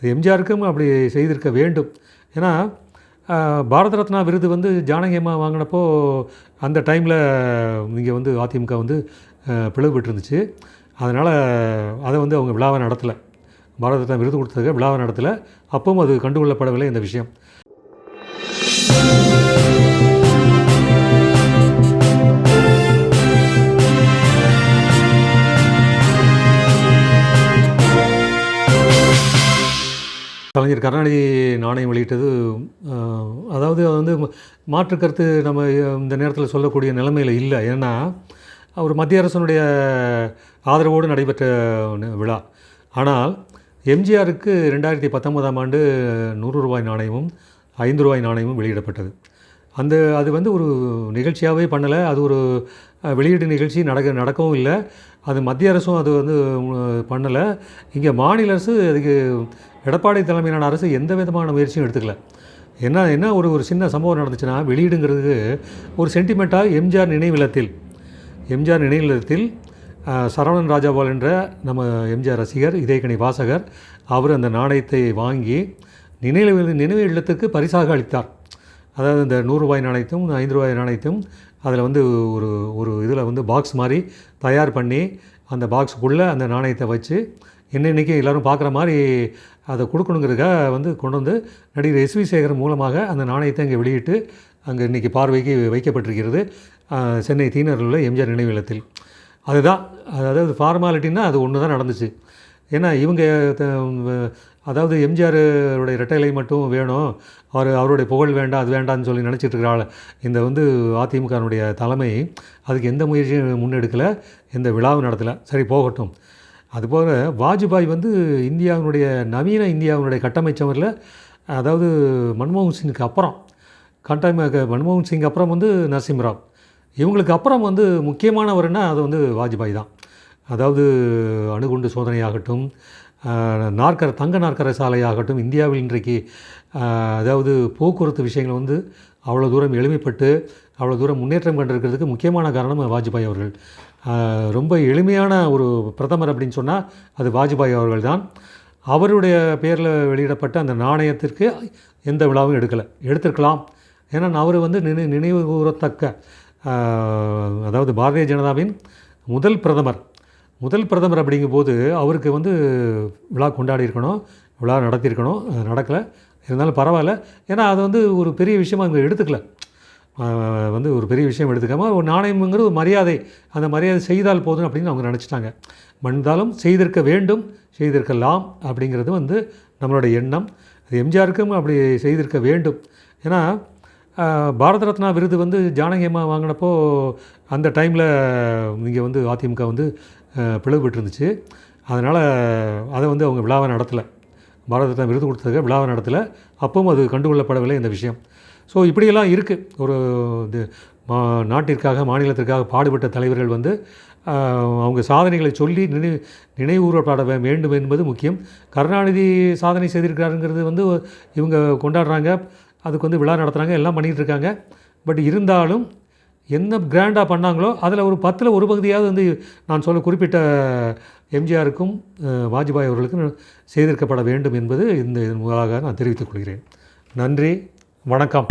அது எம்ஜிஆருக்கும் அப்படி செய்திருக்க வேண்டும். ஏன்னா பாரத ரத்னா விருது வந்து ஜானகி அம்மா வாங்கினப்போ அந்த டைமில் இங்கே வந்து அதிமுக வந்து பிளவுபட்டுருந்துச்சு அதனால் அதை வந்து அவங்க விழாவை நடத்தலை. பாரத ரத்னா விருது கொடுத்ததுக்கு விழாவை நடத்தலை. அப்பவும் அது கண்டுகொள்ளப்படவில்லை இந்த விஷயம். கலைஞர் கருணாநிதி நாணயம் வெளியிட்டது அதாவது அது வந்து மாற்று கருத்து நம்ம இந்த நேரத்தில் சொல்லக்கூடிய நிலைமையில் இல்லை. ஏன்னா அவர் மத்திய அரசனுடைய ஆதரவோடு நடைபெற்ற விழா. ஆனால் எம்ஜிஆருக்கு ரெண்டாயிரத்தி பத்தொன்பதாம் ஆண்டு நூறு ரூபாய் நாணயமும் ஐந்து ரூபாய் நாணயமும் வெளியிடப்பட்டது. அந்த அது வந்து ஒரு நிகழ்ச்சியாகவே பண்ணலை. அது ஒரு வெளியீடு நிகழ்ச்சி நடக்க நடக்கவும் இல்லை. அது மத்திய அரசும் அது வந்து பண்ணலை. இங்கே மாநில அரசு அதுக்கு எடப்பாடி தலைமையிலான அரசு எந்த விதமான முயற்சியும் எடுத்துக்கல. என்ன என்ன ஒரு ஒரு சின்ன சம்பவம் நடந்துச்சுன்னா வெளியீடுங்கிறது ஒரு சென்டிமெண்ட்டாக எம்ஜிஆர் நினைவிலத்தில் எம்ஜிஆர் நினைவிலத்தில் சரவணன் ராஜாபால் என்ற நம்ம எம்ஜிஆர் ரசிகர் இதயக்கணி வாசகர் அவர் அந்த நாணயத்தை வாங்கி நினைவு நினைவு இல்லத்துக்கு பரிசாக அளித்தார். அதாவது இந்த நூறுரூவாய் நாணயத்தையும் ஐந்து ரூபாய் நாணயத்தையும் அதில் வந்து ஒரு ஒரு இதில் வந்து பாக்ஸ் மாதிரி தயார் பண்ணி அந்த பாக்ஸுக்குள்ளே அந்த நாணயத்தை வச்சு இன்னைக்கு எல்லோரும் பார்க்குற மாதிரி அதை கொடுக்கணுங்கிறதுக்காக வந்து கொண்டு வந்து நடிகர் எஸ்வி சேகர் மூலமாக அந்த நாணயத்தை இங்கே வெளியிட்டு அங்கே இன்றைக்கி பார்வைக்கு வைக்கப்பட்டிருக்கிறது சென்னை தீனரில் உள்ள எம்ஜிஆர் நினைவு இல்லத்தில் அதுதான் அதாவது ஃபார்மாலிட்டின்னா அது ஒன்று தான் நடந்துச்சு. ஏன்னா இவங்க அதாவது எம்ஜிஆருடைய இரட்டைலை மட்டும் வேணும். அவர் அவருடைய புகழ் வேண்டாம் அது வேண்டாம்னு சொல்லி நினச்சிட்டு இருக்கிறாள் இந்த வந்து அதிமுகனுடைய தலைமை அதுக்கு எந்த முயற்சியும் முன்னெடுக்கலை எந்த விழாவும் நடத்தலை. சரி போகட்டும். அதுபோல் வாஜ்பாய் வந்து இந்தியாவினுடைய நவீன இந்தியாவினுடைய கட்டமைச்சவரில் அதாவது மன்மோகன் சிங்குக்கு அப்புறம் கட்டமை மன்மோகன் சிங் அப்புறம் வந்து நரசிம்மராவ். இவங்களுக்கு அப்புறம் வந்து முக்கியமானவருன்னா அது வந்து வாஜ்பாய் தான். அதாவது அணுகுண்டு சோதனையாகட்டும் நாற்கர தங்க நாற்கர சாலையாகட்டும் இந்தியாவில் இன்றைக்கு அதாவது போக்குவரத்து விஷயங்கள் வந்து அவ்வளோ தூரம் எளிமைப்பட்டு அவ்வளோ தூரம் முன்னேற்றம் கண்டிருக்கிறதுக்கு முக்கியமான காரணம் வாஜ்பாய் அவர்கள். ரொம்ப எளிமையான ஒரு பிரதமர் அப்படின்னு சொன்னால் அது வாஜ்பாய் அவர்கள் தான். அவருடைய பேரில் வெளியிடப்பட்ட அந்த நாணயத்திற்கு எந்த விழாவும் எடுக்கலை. எடுத்திருக்கலாம். ஏன்னா அவர் வந்து நினை நினைவு கூறத்தக்க அதாவது பாரதிய ஜனதாவின் முதல் பிரதமர். முதல் பிரதமர் அப்படிங்கும்போது அவருக்கு வந்து விழா கொண்டாடி இருக்கணும் விழா நடத்தியிருக்கணும். அது நடக்கலை. இருந்தாலும் பரவாயில்ல. ஏன்னா அது வந்து ஒரு பெரிய விஷயமா அங்கே எடுத்துக்கல. வந்து ஒரு பெரிய விஷயம் எடுத்துக்காமல் ஒரு நாணயம்ங்கிறது ஒரு மரியாதை அந்த மரியாதை செய்தால் போதும் அப்படின்னு அவங்க நினச்சிட்டாங்க. மன்றாலும் செய்திருக்க வேண்டும் செய்திருக்கலாம் அப்படிங்கிறது வந்து நம்மளோட எண்ணம். அது எம்ஜிஆருக்கும் அப்படி செய்திருக்க வேண்டும். ஏன்னா பாரத ரத்னா விருது வந்து ஜானகி அம்மா வாங்கினப்போ அந்த டைமில் இங்கே வந்து அதிமுக வந்து பிளவுபட்டுருந்துச்சு இருந்துச்சு அதனால் அதை வந்து அவங்க விழாவை நடத்தலை. பாரதத்தை விருது கொடுத்ததுக்கு விழாவை நடத்தலை. அப்பவும் அது கண்டுகொள்ளப்படவில்லை இந்த விஷயம். ஸோ இப்படியெல்லாம் இருக்குது ஒரு இது மா நாட்டிற்காக மாநிலத்திற்காக பாடுபட்ட தலைவர்கள் வந்து அவங்க சாதனைகளை சொல்லி நினை நினைவூறப்பட வேண்டும் என்பது முக்கியம். கருணாநிதி சாதனை செய்திருக்காருங்கிறது வந்து இவங்க கொண்டாடுறாங்க. அதுக்கு வந்து விழா நடத்துகிறாங்க எல்லாம் பண்ணிகிட்டு இருக்காங்க. பட் இருந்தாலும் என்ன கிராண்டாக பண்ணாங்களோ அதில் ஒரு பத்தில் ஒரு பகுதியாவது வந்து நான் சொல்ல குறிப்பிட்ட எம்ஜிஆருக்கும் வாஜ்பாய் அவர்களுக்கும் செய்திருக்கப்பட வேண்டும் என்பது இந்த இதன் மூலமாக நான் தெரிவித்துக் கொள்கிறேன். நன்றி வணக்கம்.